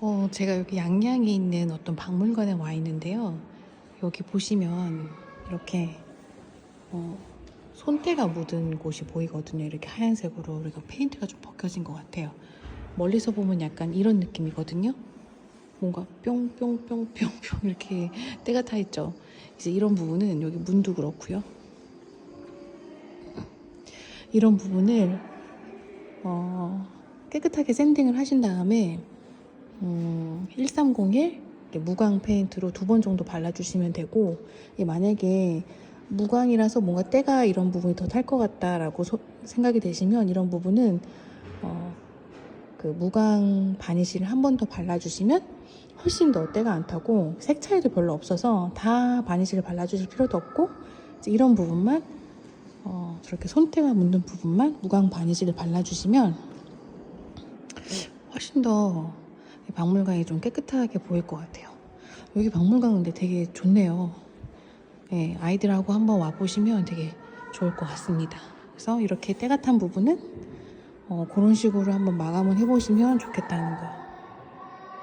어, 제가 여기 양양에 있는 어떤 박물관에 와 있는데요. 여기 보시면 이렇게 어, 손때가 묻은 곳이 보이거든요. 이렇게 하얀색으로 그러니까 페인트가 좀 벗겨진 것 같아요. 멀리서 보면 약간 이런 느낌이거든요. 뭔가 뿅뿅뿅뿅뿅 이렇게 때가 타 있죠. 이제 이런 부분은 여기 문도 그렇고요. 이런 부분을 어, 깨끗하게 샌딩을 하신 다음에 음, 1301 무광 페인트로 두 번 정도 발라주시면 되고 만약에 무광이라서 뭔가 때가 이런 부분이 더 탈 것 같다라고 소- 생각이 되시면 이런 부분은 어, 그 무광 바니쉬를 한 번 더 발라주시면 훨씬 더 때가 안 타고 색 차이도 별로 없어서 다 바니쉬를 발라주실 필요도 없고 이런 부분만 어, 저렇게 손때가 묻는 부분만 무광 바니쉬를 발라주시면 훨씬 더 박물관이 좀 깨끗하게 보일 것 같아요. 여기 박물관 근데 되게 좋네요. 네, 아이들하고 한번 와보시면 되게 좋을 것 같습니다. 그래서 이렇게 때가 탄 부분은 어, 그런 식으로 한번 마감을 해보시면 좋겠다는 거